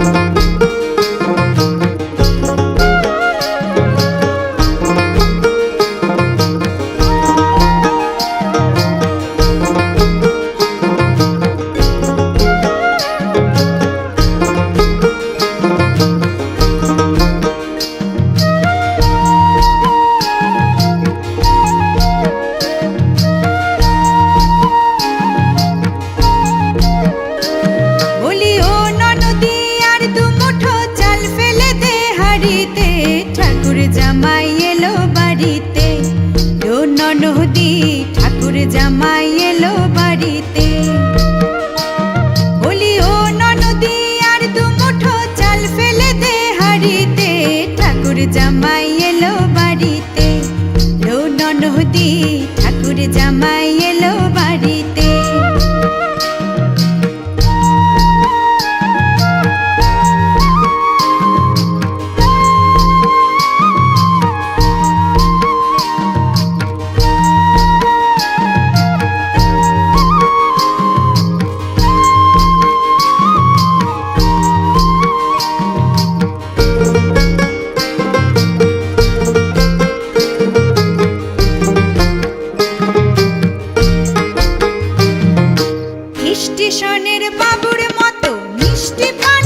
Música की বাবুর মতো মিষ্টি পান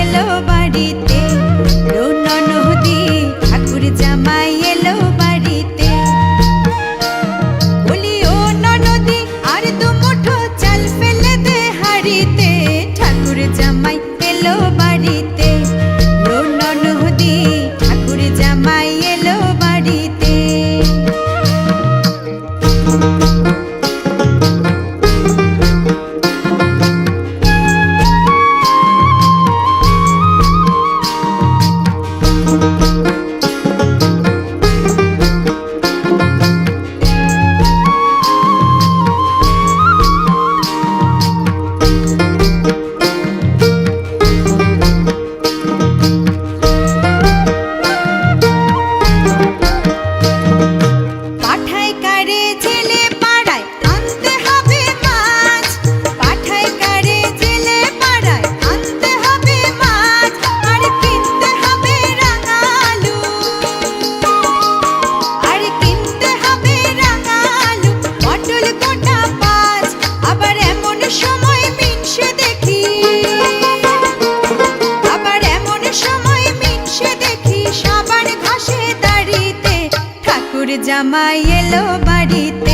এলো বাড়িতে। রুনন দিয়ে জামাই এলো বাড়িতে।